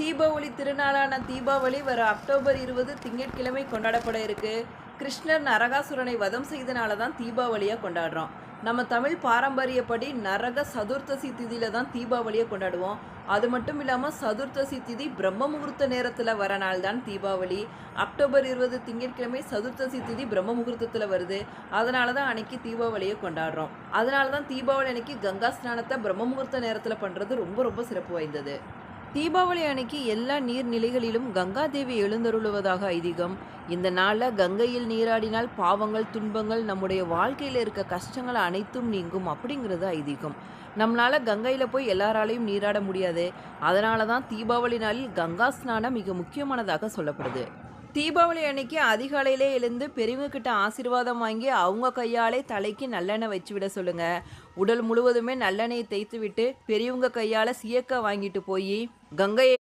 தீபாவளி திருநாளான தீபாவளி வர அக்டோபர் இருபது திங்கட்கிழமை கொண்டாடப்பட இருக்கு. கிருஷ்ணர் நரகாசுரனை வதம் செய்தனால தான் தீபாவளியாக கொண்டாடுறோம். நம்ம தமிழ் பாரம்பரியப்படி நரக சதுர்த்தசி திதியில தான் தீபாவளியை கொண்டாடுவோம். அது மட்டும் இல்லாமல் சதுர்த்தசி திதி பிரம்ம முகூர்த்த நேரத்தில் வர நாள் தான் தீபாவளி. அக்டோபர் இருபது திங்கட்கிழமை சதுர்த்தசி திதி பிரம்ம முகூர்த்தத்தில் வருது. அதனால தான் அன்னைக்கு தீபாவளியை கொண்டாடுறோம். அதனால தான் தீபாவளி அன்னைக்கு கங்கா ஸ்நானத்தை பிரம்ம முகூர்த்த நேரத்தில் பண்ணுறது ரொம்ப ரொம்ப சிறப்பு வாய்ந்தது. தீபாவளி அன்னைக்கு எல்லா நீர்நிலைகளிலும் கங்காதேவி எழுந்தருளுவதாக ஐதீகம். இந்த நாளில் கங்கையில் நீராடினால் பாவங்கள் துன்பங்கள் நம்முடைய வாழ்க்கையில் இருக்க கஷ்டங்கள் அனைத்தும் நீங்கும் அப்படிங்கிறது ஐதீகம். நம்மளால் கங்கையில் போய் எல்லாராலையும் நீராட முடியாது. அதனால தான் தீபாவளி நாளில் கங்கா ஸ்நானம் மிக முக்கியமானதாக சொல்லப்படுது. தீபாவளி அன்னைக்கு அதிகாலையிலே எழுந்து பெரியவங்கக்கிட்ட ஆசீர்வாதம் வாங்கி அவங்க கையாலே தலைக்கு நல்லெண்ணெய் வச்சு விட சொல்லுங்க. உடல் முழுவதுமே நல்லெண்ணெயை தேய்த்து விட்டு பெரியவங்க கையால சியக்க வாங்கிட்டு போய் கங்கையை